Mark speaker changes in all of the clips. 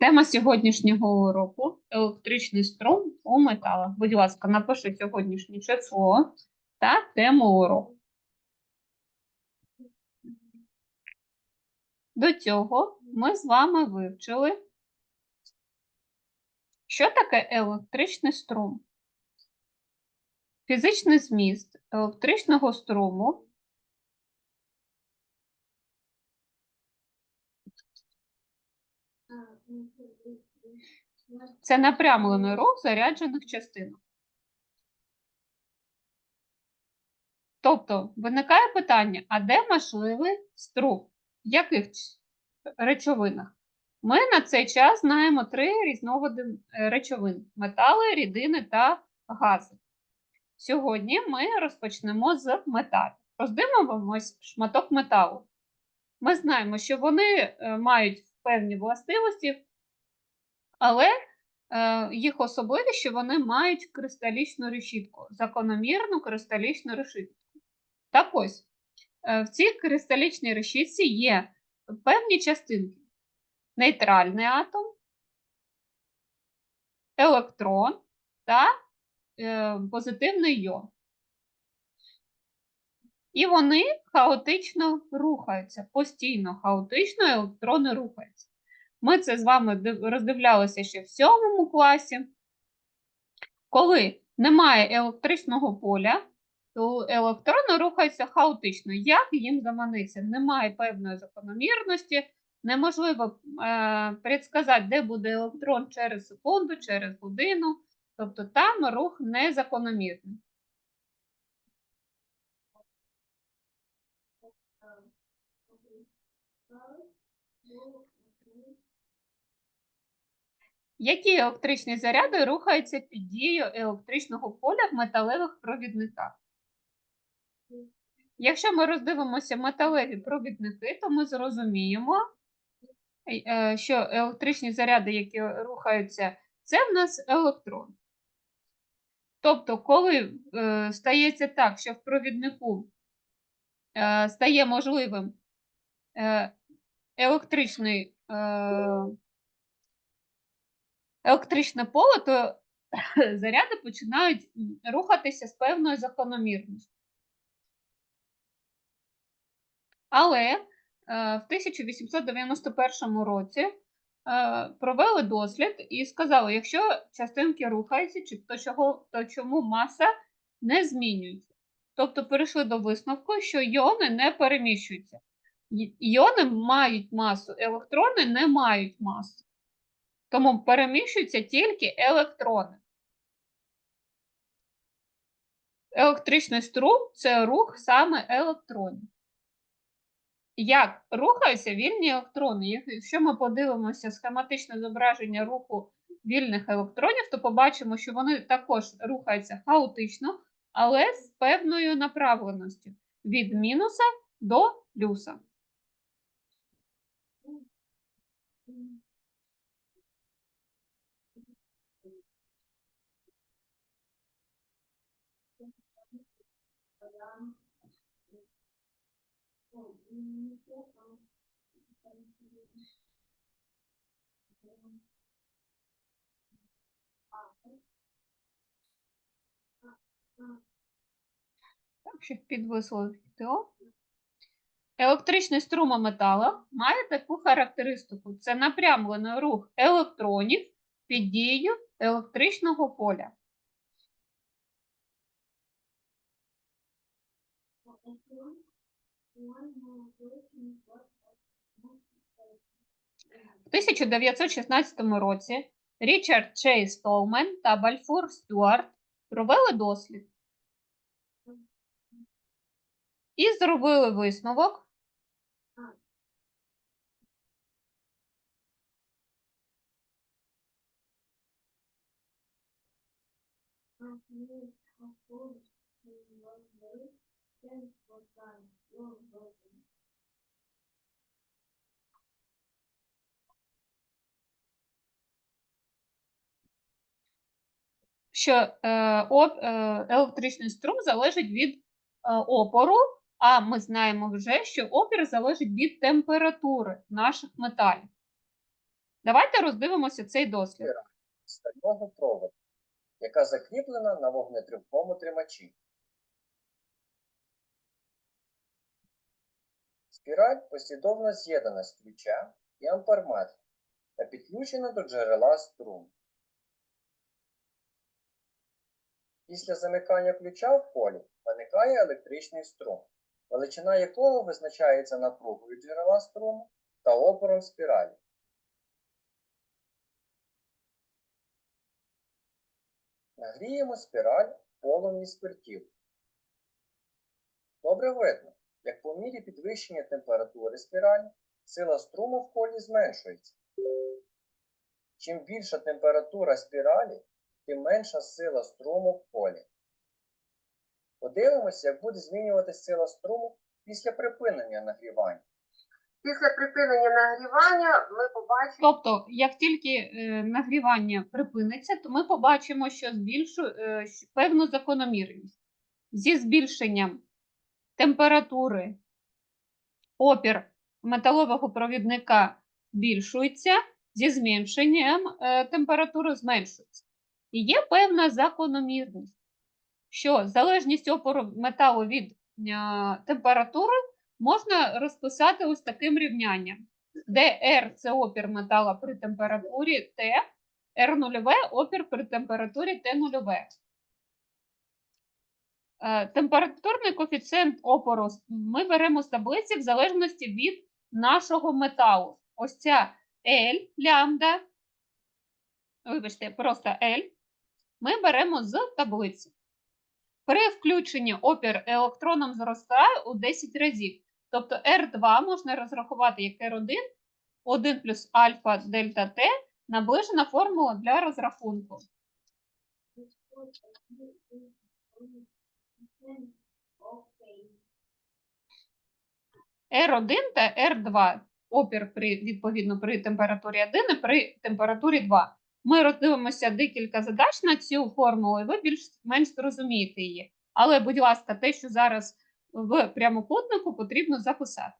Speaker 1: Тема сьогоднішнього уроку електричний струм у металах. Будь ласка, напиши сьогоднішнє число та тему уроку. До цього ми з вами вивчили, що таке електричний струм. Фізичний зміст електричного струму це напрямлений рух заряджених частинок. Тобто виникає питання, а де можливий струм? В яких речовинах? Ми на цей час знаємо три різновиди е, речовин: метали, рідини та гази. Сьогодні ми розпочнемо з металів. Роздивимось шматок металу. Ми знаємо, що вони е, мають певні властивості, але е, їх особливість, що вони мають кристалічну решітку, закономірну кристалічну решітку. Так ось, е, в цій кристалічній решітці є певні частинки: нейтральний атом, електрон та е, позитивний йон. І вони хаотично рухаються, постійно хаотично електрони рухаються. Ми це з вами роздивлялися ще в сьомому класі. Коли немає електричного поля, то електрони рухаються хаотично. Як їм заманиться? Немає певної закономірності, неможливо е, предсказати, де буде електрон через секунду, через годину. Тобто там рух незакономірний. Які електричні заряди рухаються під дією електричного поля в металевих провідниках? Якщо ми роздивимося металеві провідники, то ми зрозуміємо, е, що електричні заряди, які рухаються, це в нас електрон. Тобто, коли е, стається так, що в провіднику е, стає можливим е, електричний, електричне поле, то заряди починають рухатися з певною закономірністю. Але е, в 1891 році е, провели дослід і сказали, якщо частинки рухаються, то, чого, то чому маса не змінюється. Тобто перейшли до висновку, що іони не переміщуються. Іони мають масу, електрони не мають масу. Тому переміщуються тільки електрони. Електричний струм це рух саме електронів. Як рухаються вільні електрони? Якщо ми подивимося схематичне зображення руху вільних електронів, то побачимо, що вони також рухаються хаотично, але з певною направленістю від мінуса до плюса. Так, щоб підвисло відео. Електричний струм має таку характеристику: це напрямлений рух електронів під дією електричного поля. В 1916 році Річард Чей Столмен та Бальфур Стюарт провели дослід і зробили висновок, що е, оп, е, електричний струм залежить від е, опору, а ми знаємо вже, що опір залежить від температури наших металів. Давайте роздивимося цей дослід.
Speaker 2: стального проводу, яка закріплена на вогнетривкому тримачі. Спіраль послідовно з'єднана з ключа і амперметр та підключена до джерела струм. Після замикання ключа в полі виникає електричний струм, величина якого визначається напругою джерела струму та опором спіралі. Нагріємо спіраль в полум'ї спиртів. Добре видно, як по мірі підвищення температури спіралі сила струму в колі зменшується. Чим більша температура спіралі, тим менша сила струму в полі. Подивимося, як буде змінюватися сила струму після припинення нагрівання.
Speaker 3: Після припинення нагрівання ми побачимо
Speaker 1: Тобто, як тільки е, нагрівання припиниться, то ми побачимо, що збільшу е, певну закономірність. Зі збільшенням температури. Опір металового провідника збільшується, зі зменшенням е, температури зменшується. І є певна закономірність, що залежність опору металу від е, температури можна розписати ось таким рівнянням, де R це опір метала при температурі Т, r 0 опір при температурі Т 0 Температурний коефіцієнт опору ми беремо з таблиці в залежності від нашого металу. Ось ця L лямбда, вибачте, просто L, ми беремо з таблиці. При включенні опір електроном зростає у 10 разів. Тобто R2 можна розрахувати як R1, 1 плюс альфа дельта Т, наближена формула для розрахунку. R1 та R2 опір при, відповідно при температурі 1 і при температурі 2. Ми роздивимося декілька задач на цю формулу, і ви більш-менш зрозумієте її. Але, будь ласка, те, що зараз в прямокутнику, потрібно записати.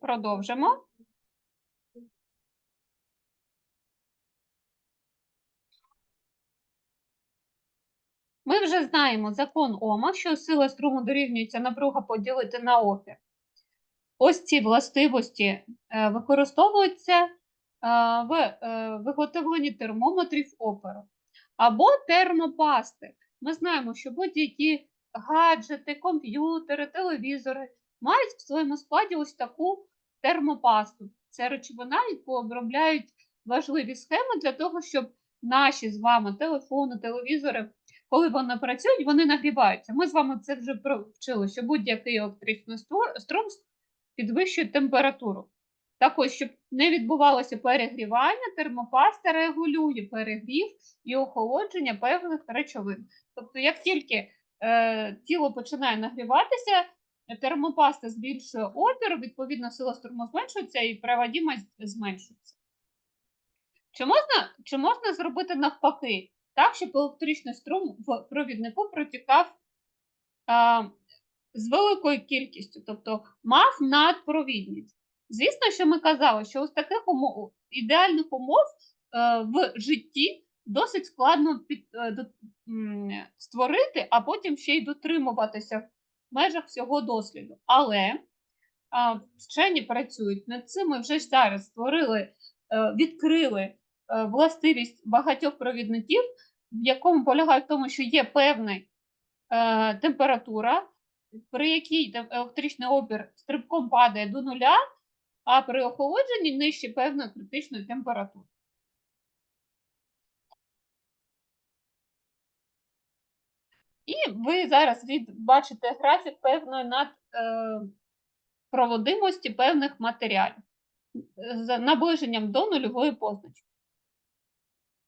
Speaker 1: Продовжимо. Ми вже знаємо закон Ома, що сила струму дорівнюється напруга поділити на опір. Ось ці властивості е, використовуються е, в е, виготовленні термометрів опору або термопасти. Ми знаємо, що будь-які гаджети, комп'ютери, телевізори мають в своєму складі ось таку термопасту. Це речовина, яку обробляють важливі схеми для того, щоб наші з вами телефони, телевізори, коли вони працюють, вони нагріваються. Ми з вами це вже провчили, що будь-який електричний струм підвищує температуру. Так ось, щоб не відбувалося перегрівання, термопаста регулює перегрів і охолодження певних речовин. Тобто, як тільки е, тіло починає нагріватися, термопаста збільшує опір, відповідно, сила струму зменшується і проводимость зменшується. Чи можна, чи можна зробити навпаки, так, щоб електричний струм в провіднику протікав а, з великою кількістю, тобто мав надпровідність? Звісно, що ми казали, що з таких умов, ідеальних умов е, в житті досить складно під, е, створити, а потім ще й дотримуватися в межах всього досліду. Але а, вчені працюють над цим. Ми вже зараз створили, е, відкрили е, властивість багатьох провідників, в якому полягає в тому, що є певна е, температура, при якій електричний опір стрибком падає до нуля, а при охолодженні нижче певної критичної температури. І ви зараз від, бачите графік певної над, е, певних матеріалів з наближенням до нульової позначки.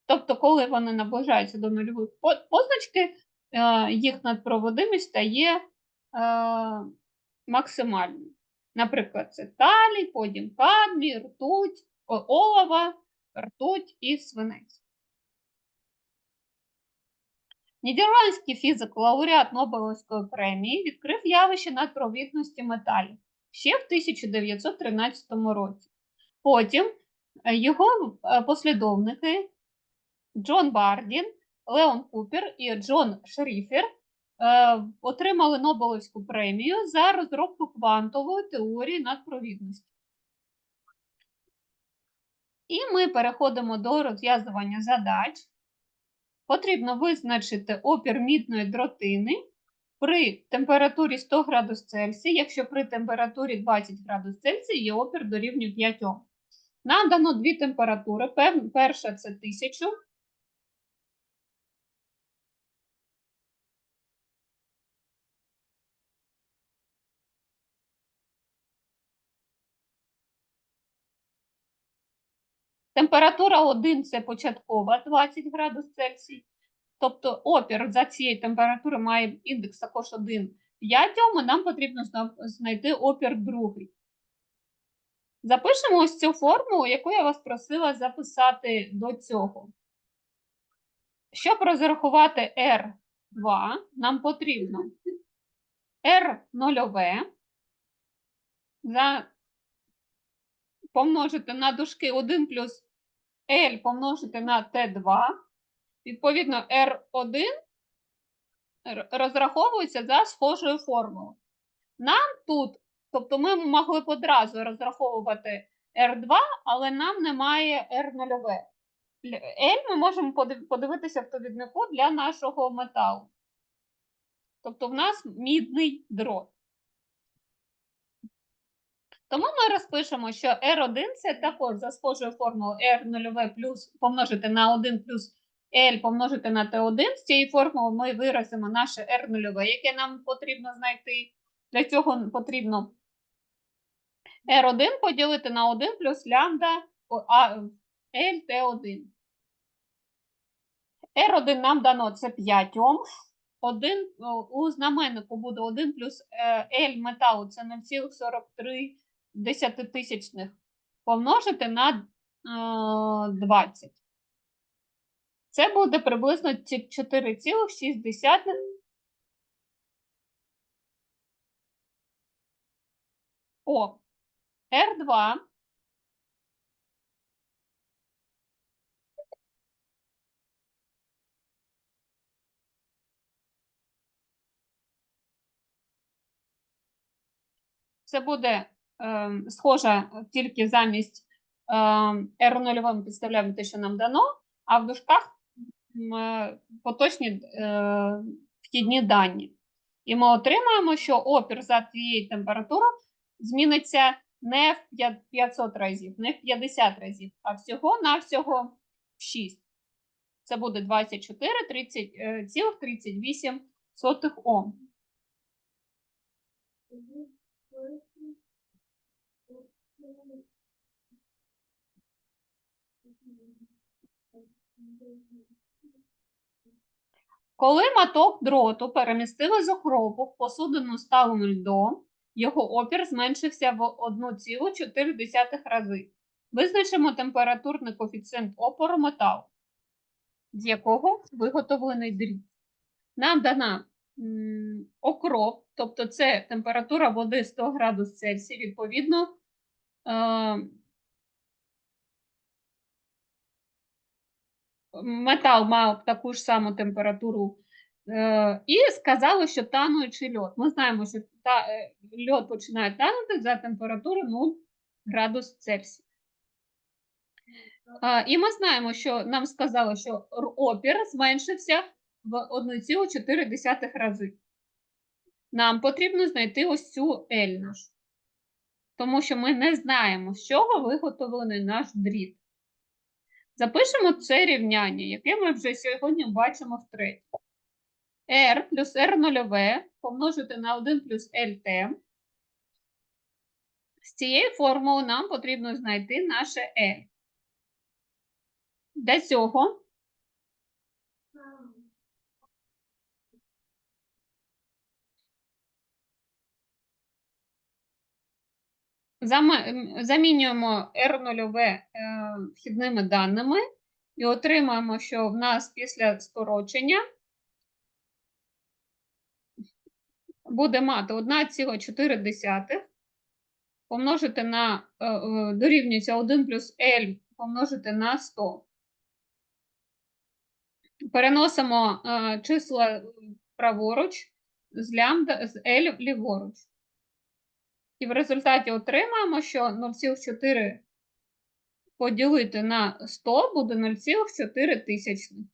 Speaker 1: Тобто, коли вони наближаються до нульової позначки, е, їх надпроводимість стає е, максимальною. Наприклад, це талій, потім кадмій, ртуть, олова, ртуть і свинець. Нідерландський фізик, лауреат Нобелівської премії, відкрив явище надпровідності металів ще в 1913 році. Потім е, його е, послідовники Джон Бардін, Леон Купер і Джон Шріфер отримали Нобелівську премію за розробку квантової теорії надпровідності. І ми переходимо до розв'язування задач. Потрібно визначити опір мідної дротини при температурі 100 градус Цельсія, якщо при температурі 20 градус Цельсія є опір дорівнює 5 Ом. Нам дано дві температури. Перша це 1000, Температура 1 це початкова 20 градус Цельсій. Тобто опір за цієї температури має індекс також 1 5 Ом, і нам потрібно знайти опір другий. Запишемо ось цю формулу, яку я вас просила записати до цього. Щоб розрахувати R2, нам потрібно R0 за помножити на дужки 1 плюс L помножити на T2. Відповідно, R1 розраховується за схожою формулою. Нам тут, тобто ми могли б одразу розраховувати R2, але нам немає R0. L ми можемо подивитися в довіднику для нашого металу. Тобто в нас мідний дрот. Тому ми розпишемо, що R1 це також за схожою формулою R0 плюс помножити на 1 плюс L помножити на T1. З цієї формули ми виразимо наше R0, яке нам потрібно знайти. Для цього потрібно R1 поділити на 1 плюс лямбда о, а, L T1. R1 нам дано це 5 Ом. 1, у знаменнику буде 1 плюс е, L металу це 0,43 десятитисячних помножити на е, 20. Це буде приблизно ці- 4,6. О, R2 це буде ем, схоже тільки замість ем, R0 ми підставляємо те, що нам дано, а в дужках е, поточні е, вхідні дані. І ми отримаємо, що опір за цією температурою зміниться не в 500 разів, не в 50 разів, а всього-навсього в 6. Це буде 24 30, е, цілих 38 сотих Ом. Коли маток дроту перемістили з окропу в посудину з талим льдом, його опір зменшився в 1,4 рази. Визначимо температурний коефіцієнт опору металу, з якого виготовлений дріт. Нам дана окроп, тобто це температура води 100 градус Цельсія, відповідно, метал мав таку ж саму температуру. І сказали, що тануючий льод. Ми знаємо, що та, е, льод починає танути за температури 0 градус Цельсія. І ми знаємо, що нам сказали, що опір зменшився в 1,4 рази. Нам потрібно знайти ось цю L нашу. Тому що ми не знаємо, з чого виготовлений наш дріт. Запишемо це рівняння, яке ми вже сьогодні бачимо втретє. R плюс R0 помножити на 1 плюс LT З цієї формули нам потрібно знайти наше L. Для цього замінюємо R0 е, вхідними даними і отримаємо, що в нас після скорочення буде мати 1,4 помножити на е, е, дорівнюється 1 плюс L помножити на 100. Переносимо числа праворуч з лямбда з L ліворуч. І в результаті отримаємо, що 0,4 поділити на 100 буде 0,4 тисячних.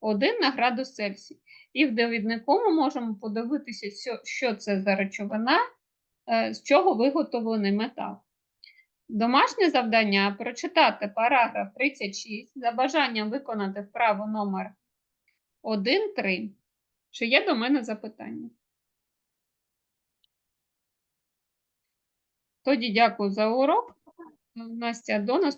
Speaker 1: 1 на градус Цельсій. І в довіднику ми можемо подивитися, що, це за речовина, е, з чого виготовлений метал. Домашнє завдання прочитати параграф 36 за бажанням виконати вправу номер 1-3. Чи є до мене запитання? Тоді дякую за урок. Настя, до нас.